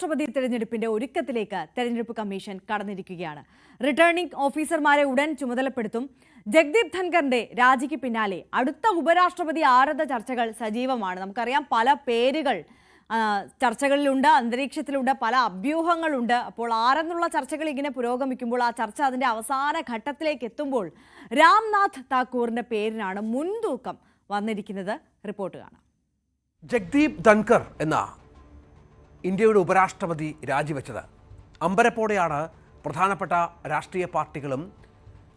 രാഷ്ട്രപതി തെരഞ്ഞെടുപ്പിന്റെ ഒരുക്കത്തിലേക്ക് തെരഞ്ഞെടുപ്പ് കമ്മീഷൻ കടന്നിരിക്കുകയാണ്. റിട്ടേണിംഗ് ഓഫീസർമാരെ ഉടൻ ചുമതലപ്പെടുത്തും. ജഗ്ദീപ് ധൻഖറിന്റെ രാജിക്ക് പിന്നാലെ അടുത്ത ഉപരാഷ്ട്രപതി ആരത ചർച്ചകൾ സജീവമാണ്. നമുക്കറിയാം പല പേരുകൾ ചർച്ചകളിലുണ്ട് അന്തരീക്ഷത്തിലുണ്ട് പല അഭ്യൂഹങ്ങളുണ്ട്. അപ്പോൾ ആരെന്നുള്ള ചർച്ചകൾ ഇങ്ങനെ പുരോഗമിക്കുമ്പോൾ ആ ചർച്ച അതിന്റെ അവസാന ഘട്ടത്തിലേക്ക് എത്തുമ്പോൾ രാംനാഥ് താക്കൂറിന്റെ പേരിനാണ് മുൻതൂക്കം വന്നിരിക്കുന്നത്. റിപ്പോർട്ട് കാണാം. ജഗ്ദീപ് ധൻകർ എന്ന ഇന്ത്യയുടെ ഉപരാഷ്ട്രപതി രാജിവെച്ചത്. അമ്പരപ്പോടെയാണ് പ്രധാനപ്പെട്ട രാഷ്ട്രീയ പാർട്ടികളും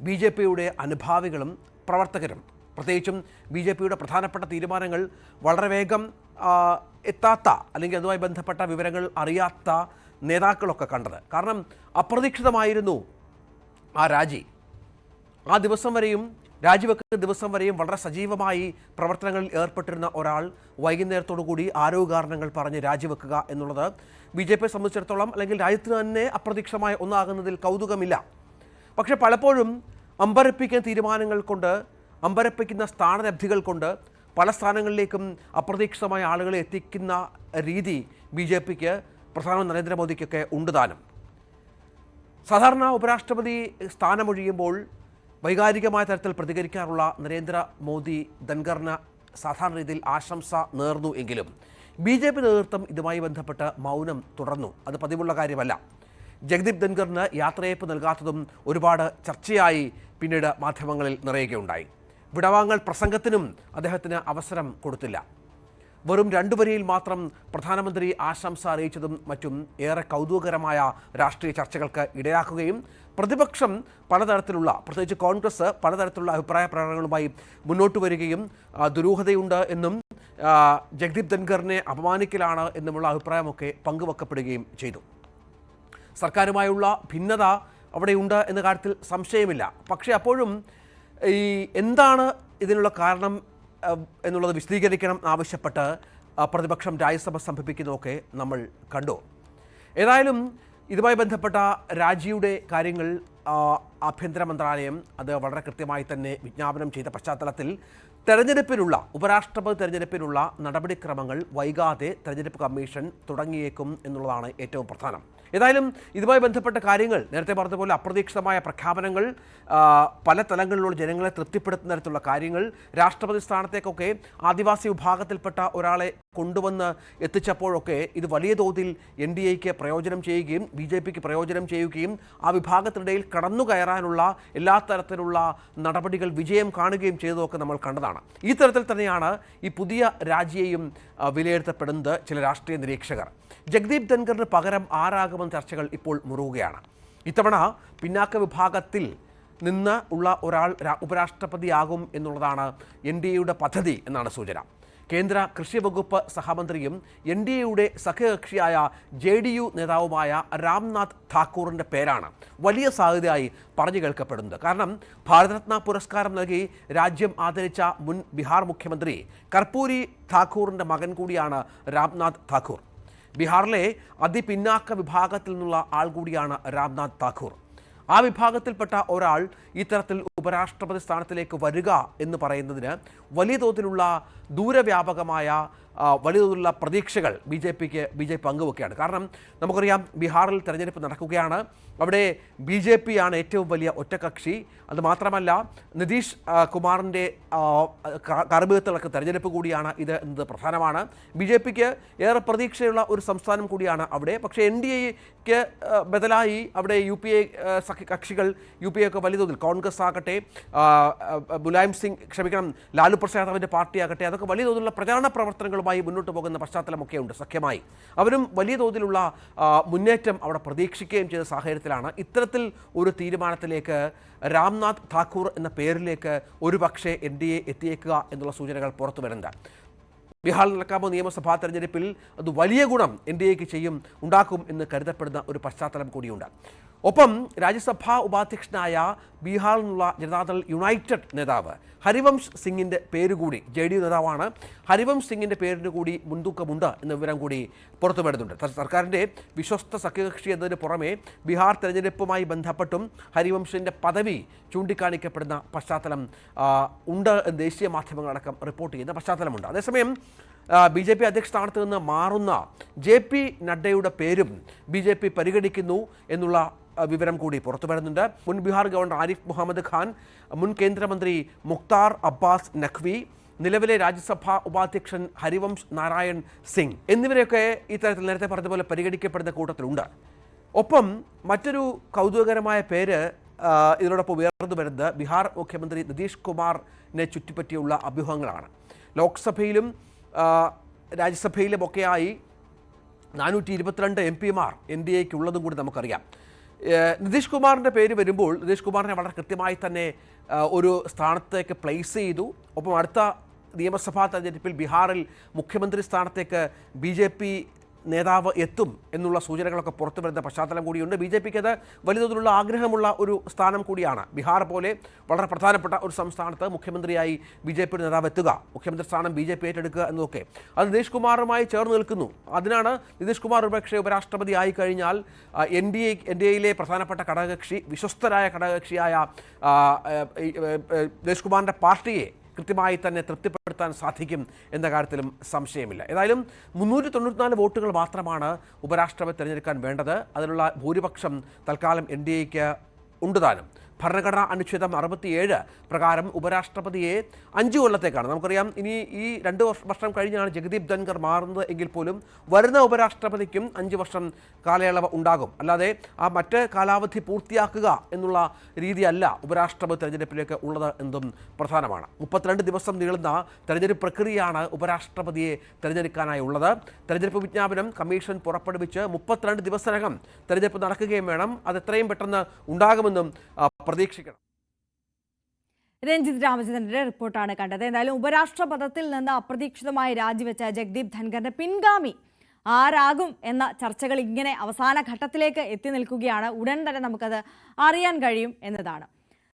ബി ജെ പിയുടെ അനുഭാവികളും പ്രവർത്തകരും. പ്രത്യേകിച്ചും ബി ജെ പിയുടെ പ്രധാനപ്പെട്ട തീരുമാനങ്ങൾ വളരെ വേഗം എത്താത്ത അല്ലെങ്കിൽ അതുമായി ബന്ധപ്പെട്ട വിവരങ്ങൾ അറിയാത്ത നേതാക്കളൊക്കെ കണ്ടത്. കാരണം അപ്രതീക്ഷിതമായിരുന്നു ആ രാജി. ആ ദിവസം വരെയും രാജിവെക്കുന്ന ദിവസം വരെയും വളരെ സജീവമായി പ്രവർത്തനങ്ങളിൽ ഏർപ്പെട്ടിരുന്ന ഒരാൾ വൈകുന്നേരത്തോടു കൂടി ആരോഗ്യ കാരണങ്ങൾ പറഞ്ഞ് രാജിവെക്കുക എന്നുള്ളത് ബി ജെ പിയെ സംബന്ധിച്ചിടത്തോളം അല്ലെങ്കിൽ രാജ്യത്തിന് തന്നെ അപ്രതീക്ഷമായ ഒന്നാകുന്നതിൽ കൗതുകമില്ല. പക്ഷെ പലപ്പോഴും അമ്പരപ്പിക്കുന്ന തീരുമാനങ്ങൾ കൊണ്ട് അമ്പരപ്പിക്കുന്ന സ്ഥാനലബ്ധികൾ കൊണ്ട് പല സ്ഥാനങ്ങളിലേക്കും അപ്രതീക്ഷിതമായ ആളുകളെ എത്തിക്കുന്ന രീതി ബി ജെ പിക്ക് പ്രധാനമന്ത്രി നരേന്ദ്രമോദിക്കൊക്കെ ഉണ്ട് താനും. സാധാരണ ഉപരാഷ്ട്രപതി സ്ഥാനമൊഴിയുമ്പോൾ വൈകാരികമായ തരത്തിൽ പ്രതികരിക്കാറുള്ള നരേന്ദ്രമോദി ധൻഖറിന് സാധാരണ രീതിയിൽ ആശംസ നേർന്നു എങ്കിലും ബി ജെ പി നേതൃത്വം ഇതുമായി ബന്ധപ്പെട്ട് മൗനം തുടർന്നു. അത് പതിവുള്ള കാര്യമല്ല. ജഗ്ദീപ് ധൻഖറിന് യാത്രയയപ്പ് നൽകാത്തതും ഒരുപാട് ചർച്ചയായി പിന്നീട് മാധ്യമങ്ങളിൽ നിറയുകയുണ്ടായി. വിടവാങ്ങൽ പ്രസംഗത്തിനും അദ്ദേഹത്തിന് അവസരം കൊടുത്തില്ല. വെറും രണ്ടു വരിയിൽ മാത്രം പ്രധാനമന്ത്രി ആശംസ അറിയിച്ചതും മറ്റും ഏറെ കൗതുകകരമായ രാഷ്ട്രീയ ചർച്ചകൾക്ക് ഇടയാക്കുകയും പ്രതിപക്ഷം പലതരത്തിലുള്ള പ്രത്യേകിച്ച് കോൺഗ്രസ് പലതരത്തിലുള്ള അഭിപ്രായ പ്രകടനങ്ങളുമായി മുന്നോട്ട് വരികയും ദുരൂഹതയുണ്ട് എന്നും ജഗ്ദീപ് ധൻഖറിനെ അപമാനിക്കലാണ് എന്നുമുള്ള അഭിപ്രായമൊക്കെ പങ്കുവെക്കപ്പെടുകയും ചെയ്തു. സർക്കാരുമായുള്ള ഭിന്നത അവിടെയുണ്ട് എന്ന കാര്യത്തിൽ സംശയമില്ല. പക്ഷേ അപ്പോഴും ഈ എന്താണ് ഇതിനുള്ള കാരണം എന്നുള്ളത് വിശദീകരിക്കണം ആവശ്യപ്പെട്ട് പ്രതിപക്ഷം രാജ്യസഭ സംഭവിക്കുന്നതൊക്കെ നമ്മൾ കണ്ടു. ഏതായാലും ഇതുമായി ബന്ധപ്പെട്ട രാജിയുടെ കാര്യങ്ങൾ ആഭ്യന്തര മന്ത്രാലയം അത് വളരെ കൃത്യമായി തന്നെ വിജ്ഞാപനം ചെയ്ത പശ്ചാത്തലത്തിൽ തെരഞ്ഞെടുപ്പിനുള്ള ഉപരാഷ്ട്രപതി തെരഞ്ഞെടുപ്പിനുള്ള നടപടിക്രമങ്ങൾ വൈകാതെ തെരഞ്ഞെടുപ്പ് കമ്മീഷൻ തുടങ്ങിയേക്കും എന്നുള്ളതാണ് ഏറ്റവും പ്രധാനം. ഏതായാലും ഇതുമായി ബന്ധപ്പെട്ട കാര്യങ്ങൾ നേരത്തെ പറഞ്ഞതുപോലെ അപ്രതീക്ഷിതമായ പ്രഖ്യാപനങ്ങൾ പല തലങ്ങളിലുള്ള ജനങ്ങളെ തൃപ്തിപ്പെടുത്തുന്ന തരത്തിലുള്ള കാര്യങ്ങൾ രാഷ്ട്രപതി സ്ഥാനത്തേക്കൊക്കെ ആദിവാസി വിഭാഗത്തിൽപ്പെട്ട ഒരാളെ കൊണ്ടുവന്ന് എത്തിച്ചപ്പോഴൊക്കെ ഇത് വലിയ തോതിൽ എൻ ഡി എക്ക് പ്രയോജനം ചെയ്യുകയും ബി ജെ പിക്ക് പ്രയോജനം ചെയ്യുകയും ആ വിഭാഗത്തിനിടയിൽ കടന്നു കയറാനുള്ള എല്ലാ തരത്തിലുള്ള നടപടികൾ വിജയം കാണുകയും ചെയ്തതൊക്കെ നമ്മൾ കണ്ടതാണ്. ഈ തരത്തിൽ തന്നെയാണ് ഈ പുതിയ രാജിയെയും വിലയിരുത്തപ്പെടുന്നത് ചില രാഷ്ട്രീയ നിരീക്ഷകർ. ജഗ്ദീപ് ധൻഖറിന് പകരം ആരാകുമെന്ന ചർച്ചകൾ ഇപ്പോൾ മുറുകുകയാണ്. ഇത്തവണ പിന്നാക്ക വിഭാഗത്തിൽ നിന്ന് ഉള്ള ഒരാൾ ഉപരാഷ്ട്രപതിയാകും എന്നുള്ളതാണ് എൻ ഡി എയുടെ പദ്ധതി എന്നാണ് സൂചന. കേന്ദ്ര കൃഷി വകുപ്പ് സഹമന്ത്രിയും എൻ ഡി എയുടെ സഖ്യകക്ഷിയായ ജെ ഡി യു നേതാവുമായ രാംനാഥ് താക്കൂറിന്റെ പേരാണ് വലിയ സാധ്യതയായി പറഞ്ഞു കേൾക്കപ്പെടുന്നത്. കാരണം ഭാരതരത്ന പുരസ്കാരം നൽകി രാജ്യം ആദരിച്ച മുൻ ബീഹാർ മുഖ്യമന്ത്രി കർപ്പൂരി താക്കൂറിന്റെ മകൻ കൂടിയാണ് രാംനാഥ് താക്കൂർ ബീഹാറിലെ അതിപിന്നാക്ക വിഭാഗത്തിൽ നിന്നുള്ള ആൾ കൂടിയാണ് രാംനാഥ് താക്കൂർ ആ വിഭാഗത്തിൽപ്പെട്ട ഒരാൾ ഇത്തരത്തിൽ ഉപരാഷ്ട്രപതി സ്ഥാനത്തിലേക്ക് വരിക എന്ന് പറയുന്നതിന് വലിയ തോതിലുള്ള ദൂരവ്യാപകമായ വലിയ തോതിലുള്ള പ്രതീക്ഷകൾ ബി ജെ പിക്ക് ബി ജെ പി പങ്കുവെക്കുകയാണ്. കാരണം നമുക്കറിയാം ബീഹാറിൽ തെരഞ്ഞെടുപ്പ് നടക്കുകയാണ്. അവിടെ ബി ജെ പി ആണ് ഏറ്റവും വലിയ ഒറ്റകക്ഷി. അത് മാത്രമല്ല നിതീഷ് കുമാറിന്റെ കർമ്മികത്തിലൊക്കെ തെരഞ്ഞെടുപ്പ് കൂടിയാണ് ഇത് എന്നത് പ്രധാനമാണ്. ബി ജെ പിക്ക് ഏറെ പ്രതീക്ഷയുള്ള ഒരു സംസ്ഥാനം കൂടിയാണ് അവിടെ. പക്ഷേ എൻ ഡി എക്ക് ബദലായി അവിടെ യു പി എ കക്ഷികൾ യു പി എ ഒക്കെ വലിയ തോതിൽ കോൺഗ്രസ് ആകട്ടെ മുലായം സിംഗ് ക്ഷമിക്കണം ലാലു പ്രസാദ് യാദവിന്റെ പാർട്ടിയാകട്ടെ അതൊക്കെ വലിയ തോതിലുള്ള പ്രചാരണ പ്രവർത്തനങ്ങളുമായി മുന്നോട്ട് പോകുന്ന പശ്ചാത്തലമൊക്കെ ഉണ്ട് സഖ്യമായി. അവരും വലിയ തോതിലുള്ള മുന്നേറ്റം അവിടെ പ്രതീക്ഷിക്കുകയും ചെയ്ത സാഹചര്യത്തിലാണ്. ഇത്തരത്തിൽ ഒരു തീരുമാനത്തിലേക്ക് രാംനാഥ് താക്കൂർ എന്ന പേരിലേക്ക് ഒരുപക്ഷെ എൻ ഡി എ എത്തിയേക്കുക എന്നുള്ള സൂചനകൾ പുറത്തു വരുന്നത് ബീഹാറിൽ നടക്കാമോ നിയമസഭാ തെരഞ്ഞെടുപ്പിൽ? അത് വലിയ ഗുണം എൻ ഡി എക്ക് ചെയ്യും ഉണ്ടാക്കും എന്ന് കരുതപ്പെടുന്ന ഒരു പശ്ചാത്തലം കൂടിയുണ്ട്. ഒപ്പം രാജ്യസഭാ ഉപാധ്യക്ഷനായ ബീഹാറിൽ നിന്നുള്ള ജനതാദൾ യുണൈറ്റഡ് നേതാവ് ഹരിവംശ് സിംഗിന്റെ പേര് കൂടി ജെ ഡി യു നേതാവാണ്. ഹരിവംശ് സിംഗിന്റെ പേരിന് കൂടി മുൻതൂക്കമുണ്ട് എന്ന വിവരം കൂടി പുറത്തു വരുന്നുണ്ട്. സർക്കാരിന്റെ വിശ്വസ്ത സഖ്യകക്ഷി എന്നതിന് പുറമെ ബീഹാർ തെരഞ്ഞെടുപ്പുമായി ബന്ധപ്പെട്ടും ഹരിവംശിന്റെ പദവി ചൂണ്ടിക്കാണിക്കപ്പെടുന്ന പശ്ചാത്തലം ഉണ്ട് ദേശീയ മാധ്യമങ്ങളടക്കം റിപ്പോർട്ട് ചെയ്യുന്ന പശ്ചാത്തലമുണ്ട്. അതേസമയം ബി ജെ പി അധ്യക്ഷ സ്ഥാനത്ത് നിന്ന് മാറുന്ന ജെ പി നഡ്ഡയുടെ പേരും ബി ജെ പി പരിഗണിക്കുന്നു എന്നുള്ള വിവരം കൂടി പുറത്തു വരുന്നുണ്ട്. മുൻ ബീഹാർ ഗവർണർ ആരിഫ് മുഹമ്മദ് ഖാൻ മുൻ കേന്ദ്രമന്ത്രി മുക്താർ അബ്ബാസ് നഖ്വി നിലവിലെ രാജ്യസഭാ ഉപാധ്യക്ഷൻ ഹരിവംശ് നാരായൺ സിംഗ് എന്നിവരെയൊക്കെ ഇത്തരത്തിൽ നേരത്തെ പറഞ്ഞതുപോലെ പരിഗണിക്കപ്പെടുന്ന കൂട്ടത്തിലുണ്ട്. ഒപ്പം മറ്റൊരു കൗതുകകരമായ പേര് ഇതിനോടൊപ്പം ഉയർന്നു വരുന്നത് ബീഹാർ മുഖ്യമന്ത്രി നിതീഷ് കുമാറിനെ ചുറ്റിപ്പറ്റിയുള്ള അഭ്യൂഹങ്ങളാണ്. ലോക്സഭയിലും രാജ്യസഭയിലുമൊക്കെയായി നാനൂറ്റി ഇരുപത്തിരണ്ട് എം പിമാർ എൻ ഡി എക്ക് ഉള്ളതും കൂടി നമുക്കറിയാം. നിതീഷ് കുമാറിന്റെ പേര് വരുമ്പോൾ നിതീഷ് കുമാറിനെ വളരെ കൃത്യമായി തന്നെ ഒരു സ്ഥാനത്തേക്ക് പ്ലേസ് ചെയ്തു. ഒപ്പം അടുത്ത നിയമസഭാ തെരഞ്ഞെടുപ്പിൽ ബീഹാറിൽ മുഖ്യമന്ത്രി സ്ഥാനത്തേക്ക് ബി ജെ പി നേതാവ് എത്തും എന്നുള്ള സൂചനകളൊക്കെ പുറത്തു വരുന്ന പശ്ചാത്തലം കൂടിയുണ്ട്. ബി ജെ പിക്ക് അത് വലിയ തോതിലുള്ള ആഗ്രഹമുള്ള ഒരു സ്ഥാനം കൂടിയാണ്. ബീഹാർ പോലെ വളരെ പ്രധാനപ്പെട്ട ഒരു സംസ്ഥാനത്ത് മുഖ്യമന്ത്രിയായി ബി ജെ പിയുടെ നേതാവ് എത്തുക മുഖ്യമന്ത്രി സ്ഥാനം ബി ജെ പി ഏറ്റെടുക്കുക എന്നതൊക്കെ. അത് നിതീഷ് കുമാറുമായി ചേർന്ന് നിൽക്കുന്നു. അതിനാണ് നിതീഷ് കുമാർ ഒരുപക്ഷെ ഉപരാഷ്ട്രപതി ആയി കഴിഞ്ഞാൽ N D A N D എയിലെ പ്രധാനപ്പെട്ട ഘടകകക്ഷി വിശ്വസ്തരായ ഘടകകക്ഷിയായ നിതീഷ് കുമാറിന്റെ പാർട്ടിയെ കൃത്യമായി തന്നെ തൃപ്തിപ്പെടുത്താൻ സാധിക്കും എന്ന കാര്യത്തിലും സംശയമില്ല. ഏതായാലും മുന്നൂറ്റി തൊണ്ണൂറ്റിനാല് വോട്ടുകൾ മാത്രമാണ് ഉപരാഷ്ട്രപതി തിരഞ്ഞെടുക്കാൻ വേണ്ടത്. അതിനുള്ള ഭൂരിപക്ഷം തൽക്കാലം എൻ ഡി എക്ക് ഉണ്ട് താനും. ഭരണഘടനാ അനുച്ഛേദം അറുപത്തിയേഴ് പ്രകാരം ഉപരാഷ്ട്രപതിയെ അഞ്ച് കൊല്ലത്തേക്കാണ്. നമുക്കറിയാം ഇനി ഈ രണ്ട് വർഷം കഴിഞ്ഞാണ് ജഗദീപ് ധൻകർ മാറുന്നത് എങ്കിൽ പോലും വരുന്ന ഉപരാഷ്ട്രപതിക്കും അഞ്ച് വർഷം കാലയളവ് ഉണ്ടാകും. അല്ലാതെ ആ മറ്റ് കാലാവധി പൂർത്തിയാക്കുക എന്നുള്ള രീതിയല്ല ഉപരാഷ്ട്രപതി തെരഞ്ഞെടുപ്പിലേക്ക് ഉള്ളത് എന്തും പ്രധാനമാണ്. മുപ്പത്തിരണ്ട് ദിവസം നീളുന്ന തെരഞ്ഞെടുപ്പ് പ്രക്രിയയാണ് ഉപരാഷ്ട്രപതിയെ തെരഞ്ഞെടുക്കാനായി ഉള്ളത്. തെരഞ്ഞെടുപ്പ് വിജ്ഞാപനം കമ്മീഷൻ പുറപ്പെടുവിച്ച് മുപ്പത്തിരണ്ട് ദിവസത്തിനകം തെരഞ്ഞെടുപ്പ് നടക്കുകയും വേണം. അത് എത്രയും പെട്ടെന്ന് ഉണ്ടാകുമെന്നും പ്രതീക്ഷിക്കണം. രഞ്ജിത് രാമചന്ദ്രന്റെ റിപ്പോർട്ടാണ് കണ്ടത്. എന്തായാലും ഉപരാഷ്ട്രപഥത്തിൽ നിന്ന് അപ്രതീക്ഷിതമായി രാജിവെച്ച ജഗ്ദീപ് ധൻഖറിന്റെ പിൻഗാമി ആരാകും എന്ന ചർച്ചകൾ ഇങ്ങനെ അവസാന ഘട്ടത്തിലേക്ക് എത്തി നിൽക്കുകയാണ്. ഉടൻ തന്നെ നമുക്കത് അറിയാൻ കഴിയും എന്നതാണ്.